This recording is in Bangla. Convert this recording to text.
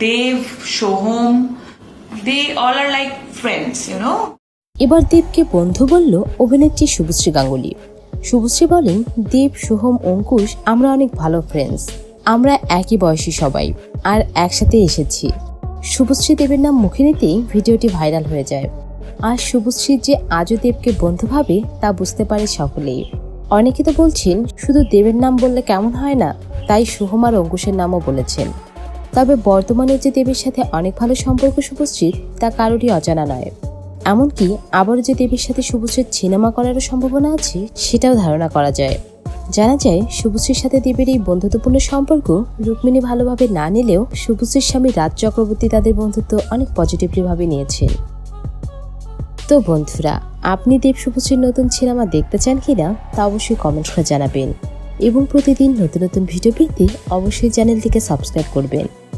Dev, Shoham, they all are like friends, you know. এবার দেবকে বন্ধু বলল অভিনেত্রী শুভশ্রী গাঙ্গুলি। শুভশ্রী বলেন দেব সোহম অঙ্কুশ আমরা অনেক ভালো ফ্রেন্ডস আমরা একই বয়সী সবাই আর একসাথে এসেছি। শুভশ্রী দেবের নাম মুখে নিতেই ভিডিওটি ভাইরাল হয়ে যায়। আর শুভশ্রী যে আজও দেবকে বন্ধু ভাবে তা বুঝতে পারে সকলেই। অনেকে তো বলছেন শুধু দেবের নাম বললে কেমন হয় না তাই সোহম আর অঙ্কুশের নামও বলেছেন। তবে বর্তমানে যে দেবীর সাথে অনেক ভালো সম্পর্ক শুভশ্রীর, তা কারোরই অজানা নয়। এমনকি আবারও যে দেবীর সাথে শুভশ্রীর সিনেমা করারও সম্ভাবনা আছে, সেটাও ধারণা করা যায়। জানা যায়, শুভশ্রীর সাথে দেবের এই বন্ধুত্বপূর্ণ সম্পর্ক রুক্মিণী ভালোভাবে না নিলেও শুভশ্রীর স্বামী রাজ চক্রবর্তী তাদের বন্ধুত্ব অনেক পজিটিভলিভাবে নিয়েছেন। তো বন্ধুরা, আপনি দেব শুভশ্রীর নতুন সিনেমা দেখতে চান কিনা, তা অবশ্যই কমেন্ট করে জানাবেন। এবং প্রতিদিন নতুন নতুন ভিডিও পেতে অবশ্যই চ্যানেলটিকে সাবস্ক্রাইব করবেন।